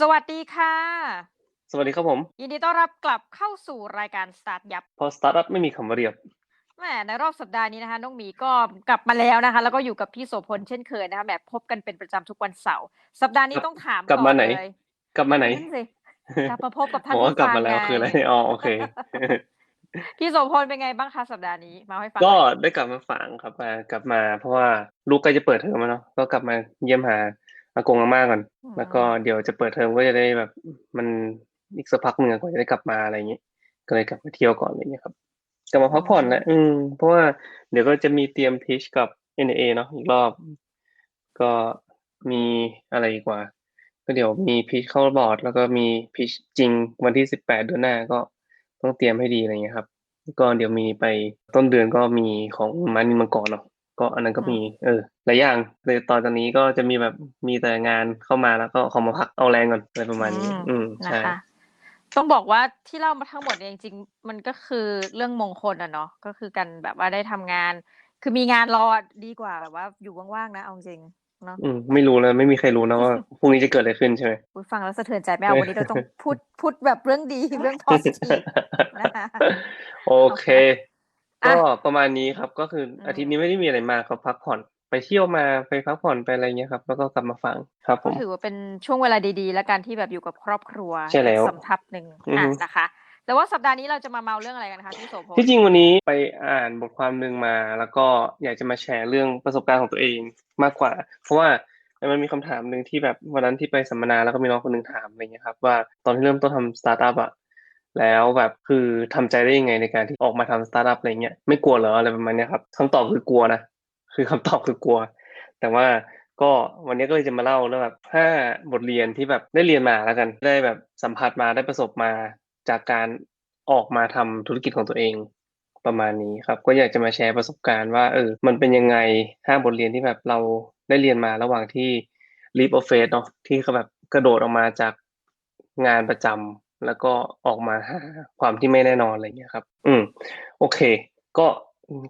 สวัสดีค่ะ สวัสดีครับผม ยินดีต้อนรับกลับเข้าสู่รายการสตาร์ทยับพอสตาร์ทอัพไม่มีคำว่าเรียบแหมในรอบสัปดาห์นี้นะคะน้องหมีก็กลับมาแล้วนะคะ แล้วก็อยู่กับพี่โสพลเช่นเคยนะคะแบบพบกันเป็นประจำทุกวันเสาร์สัปดาห์นี้กลับต้องถามกลับก่อมานไหนเลยกลับมาไหนนั่นสิกลับมาพบกับท่านบอกว่าผู้กลับฟังมาแล้วไงคืออะไรอ๋อโอเคพี่โสพลเป็นไงบ้างคะสัปดาห์นี้มาให้ฟังก็หน่อยได้กลับมาฝังครับมากลับมา เพราะว่าลูกใกล้จะเปิดเทอมแล้วเนาะก็กลับมาเยี่ยมหา อากงอาม่าก่อนอืแล้วก็มเดี๋ยวจะเปิดเทอมก็จะได้แบบมันอีกสักพักหนึ่งอะกว่าจะได้กลับมาอะไรอย่างงี้ก็เลยกลับมาเที่ยวก่อนอะไรอย่างเงี้ยครับกลับมาพักผ่อนนะอืมเพราะว่าเดี๋ยวก็จะมีเตรียมพิชกับ NA เนาะอีกรอบ ก็มีอะไรอีกว่า ก็เดี๋ยวมีพิชเข้าบอร์ด แล้วก็มีพิชจริงวันที่สิบแปดเดือนหน้าก็ต้องเตรียมให้ดีอะไรเงี้ยครับ ก็เดี๋ยวมีไปต้นเดือนก็มีของมันมังกรเนาะ ก็อันนั้นก็อืมีมเออ หลายอย่าง เลยตอนจากนี้ก็จะมีแบบมีแต่งานเข้ามา แล้วก็ขอมาพักเอาแรงก่อน อะไรประมาณนี้อืมอืมนะใช่คะ ต้องบอกว่าที่เล่ามาทั้งหมดเนี่ยจริง ๆ มันก็คือเรื่องมงคลอะเนาะ ก็คือการแบบว่าได้ทำงาน คือมีงานรอดีกว่าแบบว่าอยู่ว่าง ๆ นะ เอาจริงเนาะ อืม ไม่รู้เลย ไม่มีใครรู้นะว่า พรุ่งนี้จะเกิดอะไรขึ้น ใช่ไหม อุ๊ย ฟังแล้วสะเทือนใจไม่เอาวันนี้เราต้องพูด พูดแบบเรื่องดี เรื่อง positive นะคะ โอเค อะก็ประมาณนี้ครับ ก็คืออืมอาทิตย์นี้ไม่ได้มีอะไรมากครับพักผ่อนไปเที่ยวมาไปพักผ่อนไปอะไรเงี้ยครับ แล้วก็กลับมาฟังครับผก็ม ถือว่าเป็นช่วงเวลาดีๆ และการที่แบบอยู่กับครอบครัวใช่แล้ว สำทับหนึ่งอืออะฮึ นะคะ แต่ว่าสัปดาห์นี้เราจะมาเมาเรื่องอะไรกันคะพี่โสพลที่จริงวันนี้ไปอ่านบทความหนึ่งมา แล้วก็อยากจะมาแชร์เรื่องประสบการณ์ของตัวเองมากกว่า เพราะว่ามันมีคำถามหนึ่งที่แบบวันนั้นที่ไปสัมมนาแล้วก็มีน้องคนหนึ่งถามอะไรเงี้ยครับว่าตอนที่เริ่มต้นทำสตาร์ทอัพอะ แล้วแบบคือทำใจได้ยังไงในการที่ออกมาทำสตาร์ทอัพอะไรเงี้ยไม่กลัวเหรออะไรประมาณนี้ครับคำตอบคือกลัวนะคือคำตอบคือกลัว แต่ว่าก็วันนี้ก็เลยจะมาเล่าเรื่องแบบห้าบทเรียนที่แบบได้เรียนมาแล้วกันได้แบบสัมผัสมาได้ประสบมาจากการออกมาทำธุรกิจของตัวเองประมาณนี้ครับ ก็อยากจะมาแชร์ประสบการณ์ว่าเออมันเป็นยังไงห้าบทเรียนที่แบบเราได้เรียนมาระหว่างที่ leap of faith เนาะที่เขาแบบกระโดดออกมาจากงานประจำ แล้วก็ออกมาหาความที่ไม่แน่นอนอะไรเงี้ยครับ อืม โอเค ก็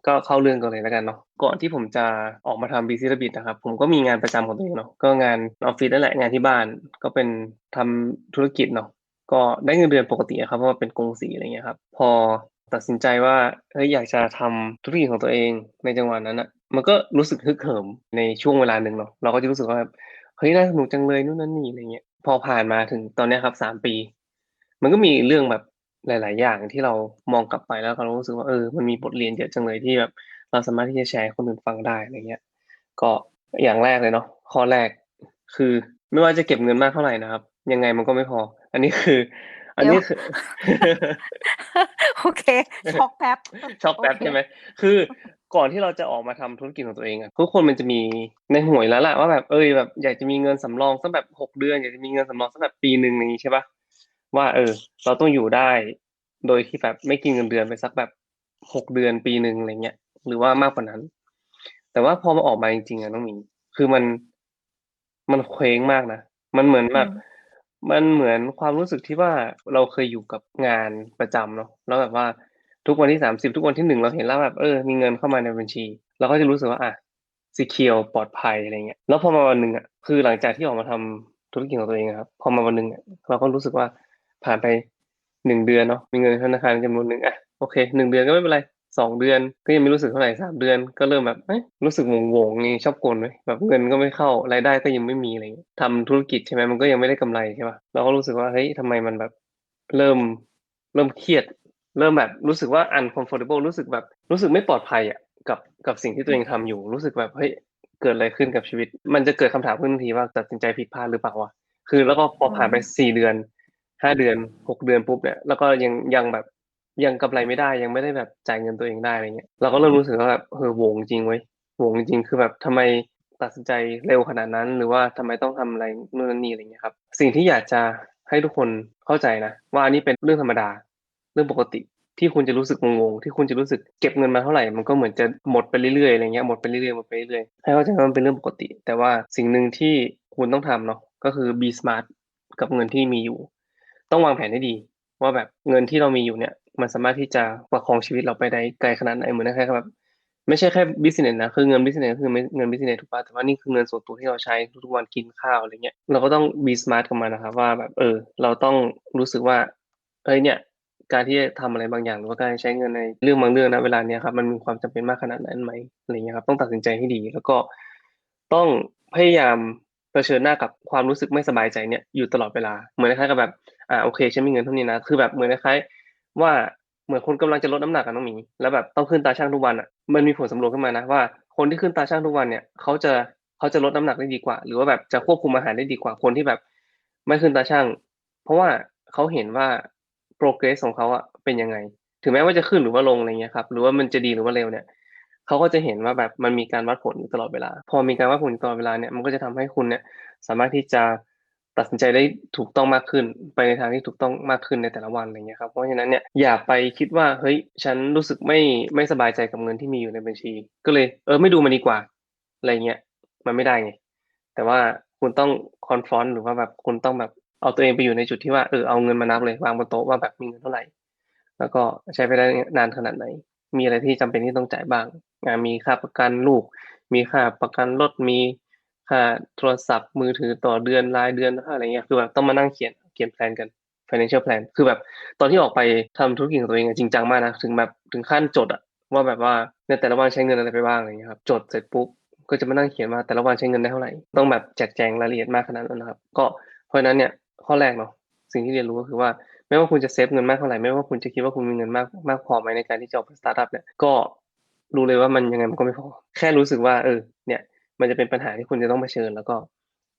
ก็เข้าเรื่องกันเลยแล้วกันเนาะก่อนที่ผมจะออกมาทำ BC Rabbit นะครับ ผมก็มีงานประจำของตัวเองเนาะก็งานออฟฟิศนั่นแหละงานที่บ้าน ก็เป็นทำธุรกิจเนาะก็ได้เงินเดือนปกติครับเพราะว่าเป็นกงสีอะไรเงี้ยครับ พอตัดสินใจว่าเฮ้ยอยากจะทำธุรกิจของตัวเองในจังหวะนั้นอะมันก็รู้สึกฮึกเหิมในช่วงเวลาหนึ่งเนาะเราก็จะรู้สึกว่าแบบเฮ้ยน่าสนุกจังเลยนู่นนั่นนี่อะไรเงี้ยพอผ่านมาถึงตอนนี้ครับสามปี มันก็มีเรื่องแบบหลาย ๆ อย่างที่เรามองกลับไปแล้วเรารู้สึกว่าเออมันมีบทเรียนเยอะจังเลยที่แบบ เราสามารถที่จะแชร์ให้คนอื่นฟังได้อะไรเงี้ย ก็อย่างแรกเลยเนาะข้อแรกคือไม่ว่าจะเก็บเงินมากเท่าไหร่นะครับ ยังไงมันก็ไม่พอ อันนี้คือ อันนี้คือโอเคช็อกแป๊บช็อกแป๊บโเคใช่ไหมคือก่อนที่เราจะออกมาทำธุรกิจของตัวเองอะทุกคนมันจะมีในหวยแล้วแหละว่าแบบเอยแบบอยากจะมีเงินสำรองสักแบบหกเดือนอยากจะมีเงินสำรองสักแบบปีหนึ่งอย่างนี้ใช่ปะ ว่า เออ เราต้องอยู่ได้ โดยที่แบบไม่กินเงินเดือนไปสักแบบหกเดือนปีหนึ่งอะไรเงี้ยหรือว่ามากกว่านั้น แต่ว่าพอมาออกมาจริงๆอะน้องหมิงคือมันมันเคว้งมากนะมันเหมือนแบบอืมมันเหมือนความรู้สึกที่ว่าเราเคยอยู่กับงานประจำเนาะแล้วแบบว่าทุกวันที่สามสิบทุกวันที่หนึ่งเราเห็นแล้วแบบเออมีเงินเข้ามาในบัญชี เราก็จะรู้สึกว่าอะสีเคียวปลอดภัยอะไรเงี้ยแล้วพอมาวันหนึ่งอะคือหลังจากที่ออกมาทำธุรกิจของตัวเองอะครับ พอมาวันหนึ่งอะเราก็รู้สึกว่า ผ่านไปหนึ่งเดือนเนาะมีเงินธนาคารจำนวนหนึ่งอะโอเคหนึ่งเดือนก็ไม่เป็นไรสองเดือนก็ยังไม่รู้สึกเท่าไหร่สามเดือน ก็เริ่มแบบเอ้ยรู้สึกงงๆนี่ชอบกลไหมแบบเงินก็ไม่เข้ารายได้ก็ยังไม่มีอะไรเงี้ยทำธุรกิจใช่ไหมมันก็ยังไม่ได้กำไรใช่ป่ะเราก็รู้สึกว่าเฮ้ยทำไมมันแบบเริ่มเริ่มเครียด เริ่มแบบรู้สึกว่า uncomfortable รู้สึกแบบรู้สึกไม่ปลอดภัยอะกับกับสิ่งที่ตัวเองทำอยู่ รู้สึกแบบเฮ้ยเกิดอะไรขึ้นกับชีวิต มันจะเกิดคำถามขึ้นทันทีว่าตัดสินใจผิดพลาดหรือเปล่าวะคือแล้วก็พอผ่านไปสี่เดือน ห้าเดือนหกเดือนปุ๊บเนี่ยแล้วก็ยังยังแบบยังกำไรไม่ได้ยังไม่ได้แบบจ่ายเงินตัวเองได้อะไรเงี้ยเราก็เริ่มรู้สึกว่าแบบเออโหวงจริงเว้ยโหวงจริงคือแบบทำไมตัดสินใจเร็วขนาดนั้น หรือว่าทำไมต้องทำอะไรนู่นนั่นนี่อะไรเงี้ยครับสิ่งที่อยากจะให้ทุกคนเข้าใจนะว่าอันนี้เป็นเรื่องธรรมดาเรื่องปกติที่คุณจะรู้สึกงงๆที่คุณจะรู้สึกเก็บเงินมาเท่าไหร่ มันก็เหมือนจะหมดไปเรื่อยๆอะไรเงี้ยหมดไปเรื่อยๆหมดไปเรื่อยๆให้เข้าใจว่ามันเป็นเรื่องปกติ แต่ว่าสิ่งหนึ่งที่คุณต้องทำเนาะก็คือ be smart กับเงินที่มีอยู่ ต้องวางแผนให้ดี ว่าแบบเงินที่เรามีอยู่เนี่ย มันสามารถที่จะประคองชีวิตเราไปได้ไกลขนาดไหนเหมือนคล้ายกับแบบไม่ใช่แค่บิสเนสนะคือเงินบิสเนสคือเงินบิสเนสถูกป่ะแต่ว่านี่คือเงินส่วนตัวที่เราใช้ทุกวันกินข้าวอะไรเงี้ยเราก็ต้องบีสมาร์ทกับมันนะครับว่าแบบเออ เราต้องรู้สึกว่าเอ้ยเนี่ยการที่จะทำอะไรบางอย่างหรือว่าการใช้เงินในเรื่องบางเรื่องนะเวลาเนี้ยครับมันมีความจำเป็นมากขนาดนั้นไหมอะไรเงี้ยครับต้องตัดสินใจให้ดี แล้วก็ต้องพยายามเผชิญหน้ากับความรู้สึกไม่สบายใจเนี่ยอยู่ตลอดเวลาเหมือนคล้ายกับแบบ อ่าโอเคฉันมีเงินเท่านี้นะคือแบบเหมือนคล้ายๆว่าเหมือนคนกำลังจะลดน้ำหนักอะน้องหมีแล้วแบบต้องขึ้นตาช่างทุกวันอะมันมีผลสำรวจขึ้นมานะว่าคนที่ขึ้นตาช่างทุกวันเนี่ยเขาจะเขาจะลดน้ำหนักได้ดีกว่า หรือว่าแบบจะควบคุมอาหารได้ดีกว่าคนที่แบบไม่ขึ้นตาช่าง เพราะว่าเขาเห็นว่า progress ของเขาอะเป็นยังไง ถึงแม้ว่าจะขึ้นหรือว่าลงอะไรเงี้ยครับหรือว่ามันจะดีหรือว่าเร็วเนี่ยเขาก็จะเห็นว่าแบบมันมีการวัดผลอยู่ตลอดเวลา พอมีการวัดผลตลอดเวลาเนี่ยมันก็จะทำให้คุณเนี่ยสามารถที่จะ ตัดสินใจได้ถูกต้องมากขึ้น ไปในทางที่ถูกต้องมากขึ้นในแต่ละวันอะไรเงี้ยครับเพราะฉะนั้นเนี่ยอย่าไปคิดว่าเฮ้ยฉันรู้สึกไม่ไม่สบายใจกับเงินที่มีอยู่ในบัญชี ก็เลยเออไม่ดูมันดีกว่าอะไรเงี้ยมันไม่ได้ไงแต่ว่าคุณต้องคอนฟอนหรือว่าแบบคุณต้องแบบเอาตัวเองไปอยู่ในจุดที่ว่าเออเอาเงินมานับเลยวางบนโต๊ะว่าแบบมีเงินเท่าไหร่ แล้วก็ใช้ไปได้นานขนาดไหน มีอะไรที่จำเป็นที่ต้องจ่ายบ้างมีค่าประกันลูก มีค่าประกันรถมี ค่าโทรศัพท์มือถือต่อเดือนรายเดือนค่าอะไรเงี้ยคือแบบต้องมานั่งเขียนเขียนแผนกัน financial plan คือแบบตอนที่ออกไปทำธุรกิจของตัวเองจริงจังมากนะถึงแบบถึงขั้นจดอะว่าแบบว่าในแต่ละวันใช้เงินอะไรไปบ้างอะไรเงี้ยครับจดเสร็จปุ๊บก็จะมานั่งเขียนว่าแต่ละวันใช้เงินได้เท่าไหร่ต้องแบบแจกแจงรายละเอียดมากขนาดนั้นนะครับ ก็เพราะนั้นเนี่ยข้อแรกเนาะสิ่งที่เรียนรู้ก็คือว่าไม่ว่าคุณจะเซฟเงินมากเท่าไหร่ไม่ว่าคุณจะคิดว่าคุณมีเงินมากมากพอไหมในการที่จะออกไปสตาร์ทอัพเนี่ยก็รู้เลยว่ามันยังไงมันก็ไม่พอ แค่รู้สึกว่าเออเนี่ย มันจะเป็นปัญหาที่คุณจะต้องเผชิญ แล้วก็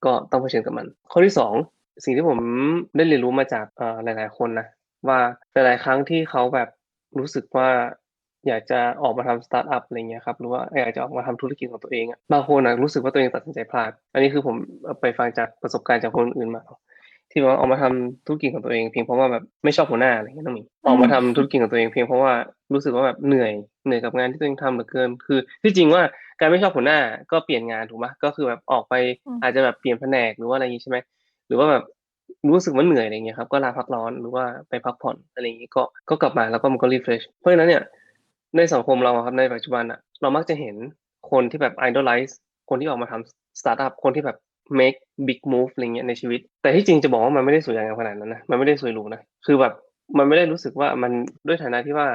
ก็ต้องเผชิญกับมัน ข้อที่สองสิ่งที่ผมได้เรียนรู้มาจากหลาย ๆ คนนะว่าหลายๆครั้งที่เขาแบบรู้สึกว่าอยากจะออกมาทำสตาร์ทอัพอะไรเงี้ยครับหรือว่าอยากจะออกมาทำธุรกิจของตัวเองอะบางคนนะรู้สึกว่าตัวเองตัดสินใจพลาด อันนี้คือผมไปฟังจากประสบการณ์จากคนอื่นมา ที่ว่าออกมาทำธุรกิจของตัวเองเพียงเพราะว่าแบบไม่ชอบหัวหน้าอะไรเงี้ยต้องมีออกมาทำธุรกิจของตัวเองเพียงเพราะว่ารู้สึกว่าแบบเหนื่อยเหนื่อยกับงานที่ตัวเองทำเหลือเกิน คือ ที่จริงว่าการไม่ชอบหัวหน้าก็เปลี่ยนงานถูกไหมก็คือแบบออกไปอาจจะแบบเปลี่ยนแผนกหรือว่าอะไรอย่างนี้ใช่ไหมหรือว่าแบบรู้สึกว่าเหนื่อยอะไรเงี้ยครับก็ลาพักร้อนหรือว่าไปพักผ่อนอะไรอย่างนี้ก็ก็กลับมาแล้วก็มันก็รีเฟรชเพราะฉะนั้นเนี่ยในสังคมเราครับในปัจจุบันอะเรามักจะเห็นคนที่แบบ idolize คนที่ออกมาทำสตาร์ทอัพคนที่แบบ make big move อะไรเงี้ยในชีวิต แต่ที่จริงจะบอกว่ามันไม่ได้สวยงามขนาดนั้นนะมันไม่ได้สวยหรูนะคือแบบมันไม่ได้รู้สึกว่ามันด้วยฐานะที่ว่า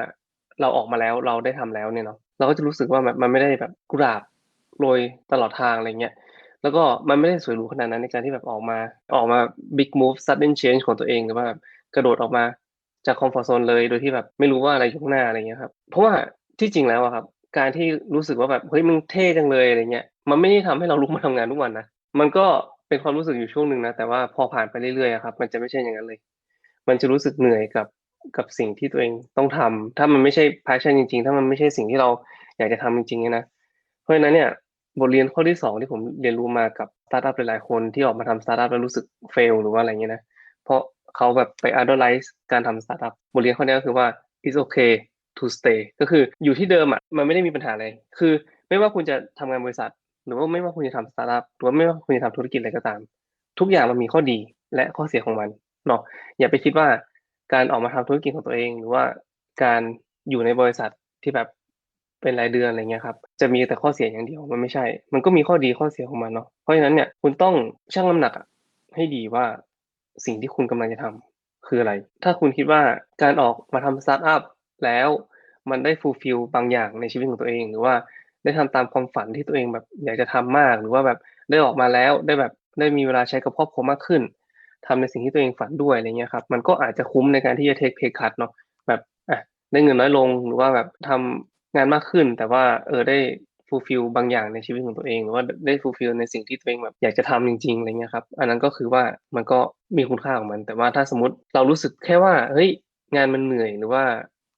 เราออกมาแล้วเราได้ทำแล้วเนี่ยเนาะเราก็จะรู้สึกว่าแบบมันไม่ได้แบบกราบโรยตลอดทางอะไรเงี้ยแล้วก็มันไม่ได้สวยหรูขนาดนั้นในการที่แบบออกมาออกมา big move sudden change ของตัวเองหรือว่าแบบกระโดดออกมาจากคอมฟอร์ z โซนเลยโดยที่แบบไม่รู้ว่าอะไรอยู่ข้างหน้าอะไรเงี้ยครับเพราะว่าที่จริงแล้วอะครับ การที่รู้สึกว่าแบบเฮ้ยมึงเท่จังเลยอะไรเงี้ยมันไม่ได้ทำให้เราลุกมาทำงานทุกวันนะ มันก็เป็นความรู้สึกอยู่ช่วงหนึ่งนะ แต่ว่าพอผ่านไปเรื่อยๆครับ มันจะไม่ใช่อย่างนั้นเลย มันจะรู้สึกเหนื่อยกับกับสิ่งที่ตัวเองต้องทำถ้ามันไม่ใช่ passion จริง ๆ ถ้ามันไม่ใช่สิ่งที่เราอยากจะทำจริงๆนะ เพราะฉะนั้นเนี่ย บทเรียนข้อที่สองที่ผมเรียนรู้มากับสตาร์ทอัพหลายๆคนที่ออกมาทำสตาร์ทอัพแล้วรู้สึกเฟลหรือว่าอะไรเงี้ยนะ เพราะเขาแบบไป idolize การทำสตาร์ทอัพ บทเรียนข้อนี้ก็คือว่า it's okay to stay ก็คืออยู่ที่เดิมอะ มันไม่ได้มีปัญหาอะไร คือไม่ว่าคุณจะทำงานบริษัท หรือว่าไม่ว่าคุณจะทำสตาร์ทอัพหรือว่าไม่ว่าคุณจะทำธุรกิจอะไรก็ตาม ทุกอย่างมันมีข้อดีและข้อเสียของมันเนาะอย่าไปคิดว่าการออกมาทำธุรกิจของตัวเอง หรือว่าการอยู่ในบริษัทที่แบบเป็นรายเดือนอะไรเงี้ยครับจะมีแต่ข้อเสียอย่างเดียวมันไม่ใช่ มันก็มีข้อดีข้อเสียของมันเนาะเพราะฉะนั้นเนี่ยคุณต้องชั่งน้ำหนักให้ดีว่าสิ่งที่คุณกำลังจะทำคืออะไร ถ้าคุณคิดว่าการออกมาทำสตาร์ทอัพแล้วมันได้ฟูลฟิลบางอย่างในชีวิตของตัวเอง หรือว่า ได้ทำตามความฝันที่ตัวเองแบบอยากจะทำมาก หรือว่าแบบได้ออกมาแล้วได้แบบได้มีเวลาใช้กับครอบครัวมากขึ้นทำในสิ่งที่ตัวเองฝันด้วยอะไรเงี้ยครับ มันก็อาจจะคุ้มในการที่จะเทคเพย์คัทเนาะแบบอะได้เงินน้อยลงหรือว่าแบบทำงานมากขึ้น แต่ว่าเออได้ฟูลฟิลบางอย่างในชีวิตของตัวเองหรือว่าได้ฟูลฟิลในสิ่งที่ตัวเองแบบอยากจะทำจริงๆอะไรเงี้ยครับ อันนั้นก็คือว่ามันก็มีคุณค่าของมัน แต่ว่าถ้าสมมติเรารู้สึกแค่ว่าเฮ้ยงานมันเหนื่อยหรือว่า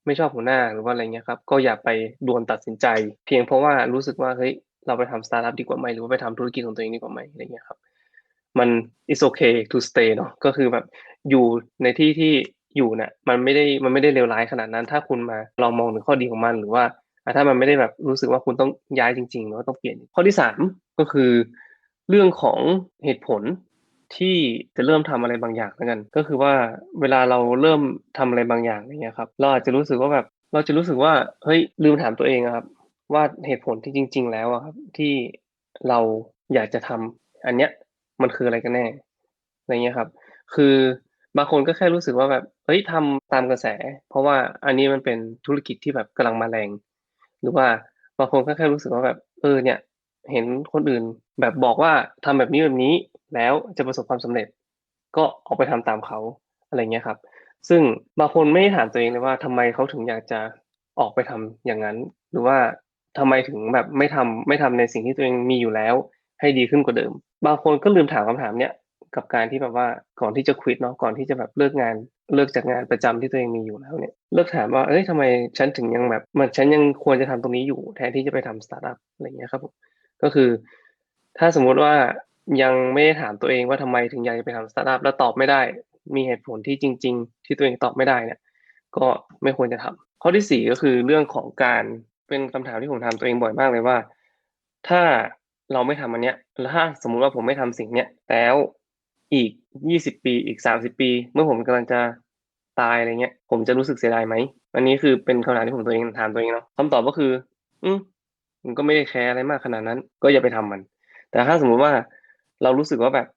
ไม่ชอบหัวหน้าหรือว่าอะไรเงี้ยครับก็อย่าไปด่วนตัดสินใจ เพียงเพราะว่ารู้สึกว่าเฮ้ยเราไปทำสตาร์ทอัพดีกว่าไหมหรือว่าไปทำธุรกิจของตัวเองดีกว่าไหมอะไรเงี้ยครับมัน is okay to stay เนาะก็คือแบบอยู่ในที่ที่อยู่เนี่ยมันไม่ได้มันไม่ได้เลวร้ายขนาดนั้น ถ้าคุณมาลองมองถึงข้อดีของมันหรือว่าถ้ามันไม่ได้แบบรู้สึกว่าคุณต้องย้ายจริงๆหรือว่าต้องเปลี่ยนข้อที่สามก็คือ เรื่องของเหตุผล ที่จะเริ่มทำอะไรบางอย่างแล้วกัน ก็คือว่าเวลาเราเริ่มทำอะไรบางอย่างอย่างเงี้ยครับเราอาจจะรู้สึกว่าแบบเราจะรู้สึกว่าเฮ้ยลืมถามตัวเองครับ ว่าเหตุผลที่จริง ๆ แล้วครับที่เราอยากจะทำอันเนี้ยมันคืออะไรกันแน่อะไรเงี้ยครับ คือบางคนก็แค่รู้สึกว่าแบบเฮ้ยทำตามกระแส เพราะว่าอันนี้มันเป็นธุรกิจที่แบบกำลังมาแรง หรือว่าบางคนก็แค่รู้สึกว่าแบบเออเนี่ย เห็นคนอื่นแบบบอกว่าทำแบบนี้ๆ แล้วจะประสบความสำเร็จ ก็ออกไปทำตามเขาอะไรเงี้ยครับ ซึ่งบางคนไม่ได้ถามตัวเองเลยว่าทำไมเขาถึงอยากจะออกไปทำอย่างงั้น หรือว่าทำไมถึงแบบไม่ทำไม่ทำในสิ่งที่ตัวเองมีอยู่แล้ว ให้ดีขึ้นกว่าเดิม บางคนก็ลืมถามคำถามเนี้ยกับการที่แบบว่าก่อนที่จะ quit เนาะก่อนที่จะแบบเลิกงานเลิกจากงานประจำที่ตัวเองมีอยู่แล้วเนี่ยเลิกถามว่าเฮ้ยทำไมฉันถึงยังแบบมันฉันยังควรจะทำตรงนี้อยู่แทนที่จะไปทำสตาร์ตอัปอะไรเงี้ยครับผมก็คือ ถ้าสมมุติว่า ยังไม่ได้ถามตัวเองว่าทำไมถึงอยากจะไปทำสตาร์ตอัปแล้วตอบไม่ได้ มีเหตุผลที่จริง ๆ ที่ตัวเองตอบไม่ได้เนี่ย ก็ไม่ควรจะทำข้อที่4ก็คือเรื่องของการเป็นคำถามที่ผมถามตัวเองบ่อยมากเลยว่า ถ้าเราไม่ทำอันเนี้ยแล้วถ้าสมมุติว่าผมไม่ทำสิ่งเนี้ยแล้วอีก20ปีอีก30ปี เมื่อผมกำลังจะตายอะไรเงี้ย ผมจะรู้สึกเสียดายไหม?อันนี้คือเป็นคำถามที่ผมตัวเองถามตัวเองเนาะคำตอบก็คือ อืมมันก็ไม่ได้แคร์อะไรมากขนาดนั้น ก็อย่าไปทำมัน แต่ถ้าสมมุติว่า เรารู้สึกว่าแบบ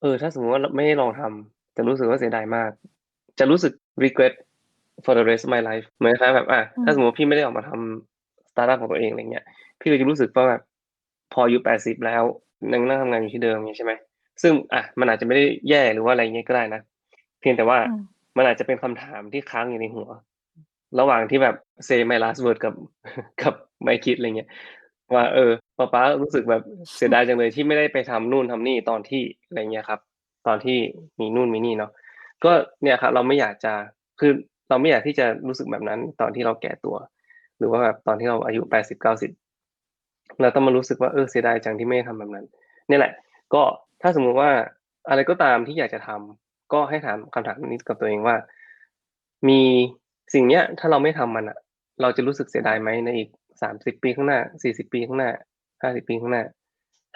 เออ ถ้าสมมุติว่ารไม่ได้ลองทำจะรู้สึกว่าเสียดายมาก จะรู้สึก regret for the rest of my life เหมือนคล้ายๆแบบอะอืถ้าสมมมุติว่าพี่ไม่ได้ออกมาทำสตาร์ตอัปของตัวเองอะไรเงี้ย พี่ก็จะรู้สึกว่าแบบพออายุ80แล้วยังนั่งทำงานอยู่ที่เดิมงี้ใช่ไหมซึ่งอะมันอาจจะไม่ได้แย่หรือว่าอะไรงี้ก็ได้นะ เพียงแต่ว่าอืมมันอาจจะเป็นคำถามที่ค้างอยู่ในหัว ระหว่างที่แบบ say my last word กับกับ my kid อะไรเงี้ยว่าเออ ป๊าป๊ารู้สึกแบบเสียดายจังเลยที่ไม่ได้ไปทำนู่นทำนี่ตอนที่อะไรเงี้ยครับ ตอนที่มีนู่นมีนี่เนาะก็เนี่ยครับเราไม่อยากจะคือเราไม่อยากที่จะรู้สึกแบบนั้นตอนที่เราแก่ตัว หรือว่าแบบตอนที่เราอายุ80-90เก้าสิบเราต้องมารู้สึกว่าเออเสียดายจังที่ไม่ได้ทำแบบนั้นเนี่ยแหละ ก็ถ้าสมมุติว่าอะไรก็ตามที่อยากจะทำก็ให้ถามคำถามนี้กับตัวเองว่า มีสิ่งเนี้ยถ้าเราไม่ทำมันน่ะเราจะรู้สึกเสียดายไหมในอีก30ปีข้างหน้า40ปีข้างหน้า 50ปีข้างหน้า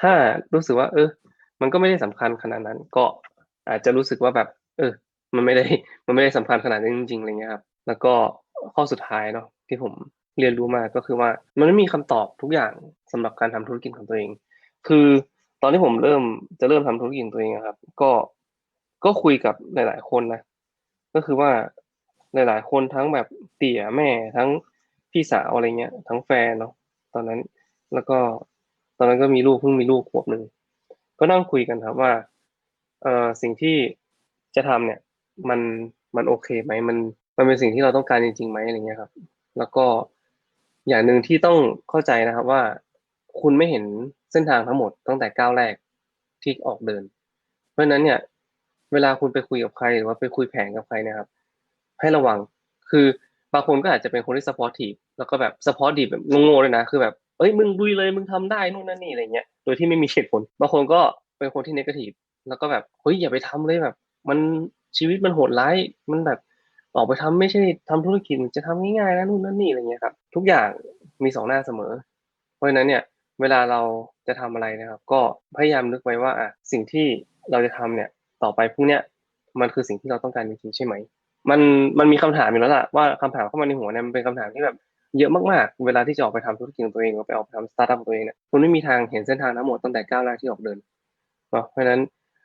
ถ้ารู้สึกว่า เออ มันก็ไม่ได้สำคัญขนาดนั้น ก็อาจจะรู้สึกว่าแบบ เออ มันไม่ได้มันไม่ได้สำคัญขนาดนั้นจริงๆอะไรเงี้ยครับแล้วก็ข้อสุดท้ายเนาะที่ผมเรียนรู้มาก็คือว่ามันไม่มีคำตอบทุกอย่างสำหรับการทำธุรกิจของตัวเอง คือตอนที่ผมเริ่มจะเริ่มทำธุรกิจของตัวเองครับ ก็ก็คุยกับหลาย ๆ คนนะก็คือว่าหลาย ๆ คนทั้งแบบเตี่ยแม่ทั้งพี่สาวอะไรเงี้ย ทั้งแฟนเนาะตอนนั้นแล้วก็ ตอนนั้นก็มีลูกเพิ่งมีลูกขวบหนึ่งก็นั่งคุยกันครับว่าเอ่อสิ่งที่จะทำเนี่ย มันมันโอเคไหม?มันมันเป็นสิ่งที่เราต้องการจริงๆไหม?อะไรเงี้ยครับ แล้วก็อย่างหนึ่งที่ต้องเข้าใจนะครับว่า คุณไม่เห็นเส้นทางทั้งหมดตั้งแต่ก้าวแรกที่ออกเดิน เพราะฉะนั้นเนี่ย เวลาคุณไปคุยกับใครหรือว่าไปคุยแผนกับใครนี่ยครับ ให้ระวังคือบางคนก็อาจจะเป็นคนที่ supportive แล้วก็แบบ supportive แบบโง่ๆด้วยนะคือแบบ เฮ้ยมึงลุยเลยมึงทำได้นู่นนั่นนี่อะไรเงี้ยโดยที่ไม่มีเหตุผลบางคนก็เป็นคนที่ negative แล้วก็แบบเฮ้ยอย่าไปทำเลยแบบ มันชีวิตมันโหดร้ายมันแบบออกไปทำไม่ใช่ทำธุรกิจจะทำง่ายๆนะนู่นนั่นนี่อะไรเงี้ยครับทุกอย่างมี2หน้าเสมอ เพราะฉะนั้นเนี่ยเวลาเราจะทำอะไรนะครับ ก็พยายามนึกไว้ว่าอะสิ่งที่เราจะทำเนี่ยต่อไปพรุ่งเนี้ยมันคือสิ่งที่เราต้องการจริงๆใช่ไหม?มันมันมีคำถามอยู่แล้วล่ะว่าคำถามเข้ามาในหัวเนี่ยมันเป็นคำถามที่แบบ เยอะมากๆ เวลาที่จะออกไปทำธุรกิจของตัวเองหรือไปออกไปทำสตาร์ตอัปของตัวเองเนี่ยคุณไม่มีทางเห็นเส้นทางทั้งหมดตั้งแต่ก้าวแรกที่ออกเดินเนาะเพราะฉะนั้น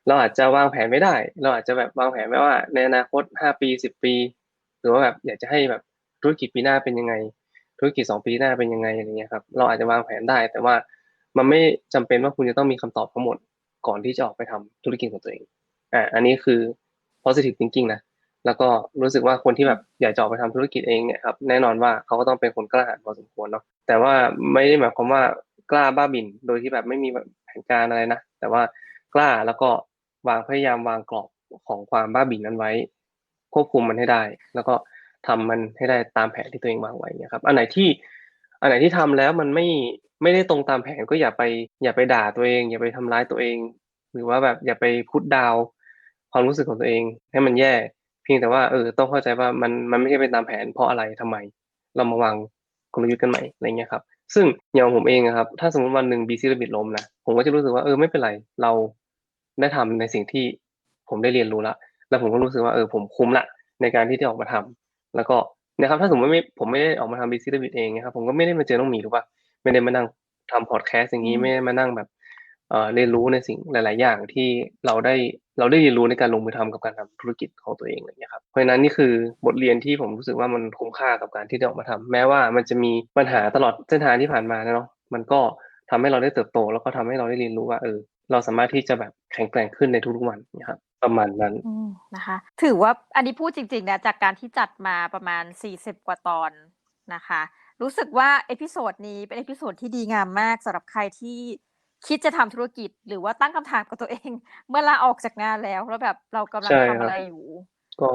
เราอาจจะวางแผนไม่ได้ เราอาจจะแบบวางแผนไว้ว่า ในอนาคต5ปี10ปี หรือว่าแบบอยากจะให้แบบธุรกิจปีหน้าเป็นยังไง ธุรกิจ2ปีหน้าเป็นยังไงอะไรเงี้ยครับเราอาจจะวางแผนได้ แต่ว่ามันไม่จำเป็นว่าคุณจะต้องมีคำตอบทั้งหมดก่อนที่จะออกไปทำธุรกิจของตัวเองอ่าอันนี้คือ positive thinking นะ แล้วก็รู้สึกว่าคนที่แบบอยากจะออกไปทำธุรกิจเองเนี่ยครับแน่นอนว่าเขาก็ต้องเป็นคนกล้าหาญพอสมควรเนาะแต่ว่าไม่ได้หมายความว่ากล้าบ้าบิน โดยที่แบบไม่มีแผนการอะไรนะแต่ว่ากล้าแล้วก็วางพยายามวางกรอบของความบ้าบินนั้นไว้ ควบคุมมันให้ได้ แล้วก็ทำมันให้ได้ตามแผนที่ตัวเองวางไว้เงี้ยครับอันไหนที่อันไหนที่ทำแล้วมันไม่ไม่ได้ตรงตามแผนก็อย่าไปอย่าไปด่าตัวเอง อย่าไปทำร้ายตัวเอง หรือว่าแบบอย่าไป put down ความรู้สึกของตัวเอง ให้มันแย่ พียงแต่ว่าเออต้องเข้าใจว่ามันมันไม่ใช่เป็นตามแผนเพราะอะไรทำไม เรามาวางกลยุทธ์กันใหม่อะไรเงี้ยครับซึ่งอย่างของผมเองอะครับถ้าสมมุติวันหนึ่ง BC Rabbit ล้มนะผมก็จะรู้สึกว่าเออไม่เป็นไรเราได้ทำในสิ่งที่ผมได้เรียนรู้แล้วแล้วผมก็รู้สึกว่าเออผมคุ้มแล้วในการที่จะออกมาทำแล้วก็เนี่ยครับถ้าสมมุติไม่ผมไม่ได้ออกมาทำ BC Rabbit เองเงี้ยครับผมก็ไม่ได้มาเจอน้องหมีถูกเปล่าไม่ได้มานั่งทำพอดแคสต์อย่างนี้อืมไม่ได้มานั่งแบบ เออเรียนรู้ในสิ่งหลาย ๆ อย่างที่เราได้เราได้เรียนรู้ในการลงมือทำกับการทำธุรกิจของตัวเองอะไรอย่างเงี้ยครับเพราะฉะนั้นนี่คือบทเรียนที่ผมรู้สึกว่ามันคุ้มค่ากับการที่ได้ออกมาทำแม้ว่ามันจะมีปัญหาตลอดเส้นทางที่ผ่านมานะเนาะมันก็ทำให้เราได้เติบโต แล้วก็ทำให้เราได้เรียนรู้ว่าเออเราสามารถที่จะแบบแข็งแกร่งขึ้นในทุกๆวันนะครับประมาณนั้นนะคะ ถือว่าอันนี้พูดจริงๆนะจากการที่จัดมาประมาณ 40 กว่าตอนนะคะ รู้สึกว่าเอพิโซดนี้เป็นเอพิโซดที่ดีงามมากสำหรับใครที่ คิดจะทำธุรกิจหรือว่าตั้งคำถามกับตัวเอง เมื่อลาออกจากงานแล้วแล้วแบบเรากำลังใช่ทำครับอะไรอยู่ ก็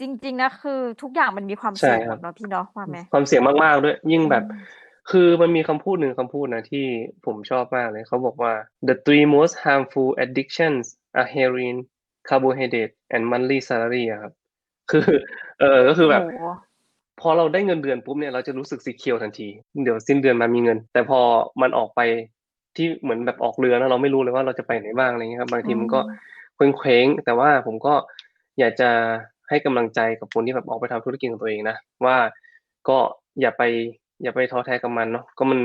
จริง ๆนะคือ ทุกอย่างมันมีความใช่เสี่ยงคหรัมบดเนาะพี่เนาะว่าไหมความเสี่ยงมากๆด้วย ยิ่งแบบอืมคือมันมีคำพูดหนึ่งคำพูดนะที่ผมชอบมากเลยเขาบอกว่า the three most harmful addictions are heroin carbohydrate and monthly salary อะครับคือเออก็คือแบบโอ้โหพอเราได้เงินเดือนปุ๊บเนี่ยเราจะรู้สึกสีเขียวทันที เดี๋ยวสิ้นเดือนมามีเงิน แต่พอมันออกไป ที่เหมือนแบบออกเรือแล้วเราไม่รู้เลยว่าเราจะไปไหนบ้างอะไรเงี้ยครับบางทีมันก็อืมเคว้งๆแต่ว่าผมก็อยากจะให้กำลังใจกับคนที่แบบออกไปทำธุรกิจของตัวเองนะว่าก็อย่าไปอย่าไปท้อแท้กับมันเนาะก็มัน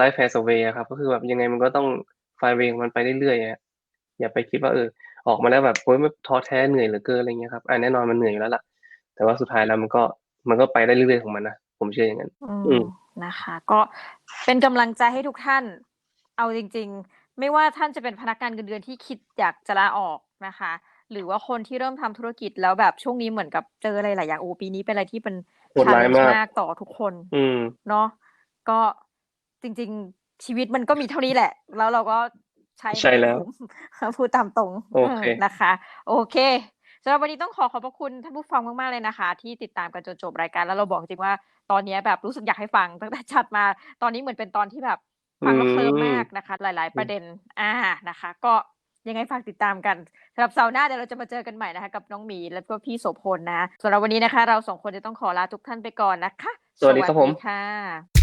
life has a way อะครับก็คือแบบยังไงมันก็ต้อง find way ของมันไปเรื่อยๆอะอย่าไปคิดว่าเออออกมาแล้วแบบโอ๊ยไม่ท้อแท้เหนื่อยเหลือเกินอะไรเงี้ยครับอ่าแน่นอนมันเหนื่อยอยู่แล้วล่ะ แต่ว่าสุดท้ายแล้วมันก็มันก็ไปได้เรื่อยๆของมันนะผมเชื่ออย่างนั้นอือืมมนะคะ ก็เป็นกำลังใจให้ทุกท่าน เอาจริง ๆ ไม่ว่าท่านจะเป็นพนักงานเงินเดือนที่คิดอยากจะลาออกนะคะ หรือว่าคนที่เริ่มทำธุรกิจแล้วแบบช่วงนี้เหมือนกับเจออะไรหลายอย่างโอ้ปีนี้เป็นอะไรที่เป็นโหดร้าย challenge มากมากต่อทุกคน อืมเนาะก็จริง ๆ ชีวิตมันก็มีเท่านี้แหละ แล้วเราก็ใช้ใช่แล้วให้คุ้มพูดตามตรงโอเคมนะคะ โอเคสำหรับวันนี้ต้องขอขอบพระคุณท่านผู้ฟังมากๆเลยนะคะ ที่ติดตามกันจนจบรายการแล้วเราบอกจริงว่าตอนนี้แบบรู้สึกอยากให้ฟังตั้งแต่จัดมาตอนนี้เหมือนเป็นตอนที่แบบ ฟังแล้วเคลิ้มมากนะคะ หลาย ๆ ประเด็นอ่านะคะ ก็ยังไงฝากติดตามกันสำหรับเสาร์หน้าเดี๋ยวเราจะมาเจอกันใหม่นะคะ กับน้องหมีแล้วก็พี่โสพลนะสำหรับวันนี้นะคะ เราสองคนจะต้องขอลาทุกท่านไปก่อนนะคะ สวัสดีครับผมค่ะ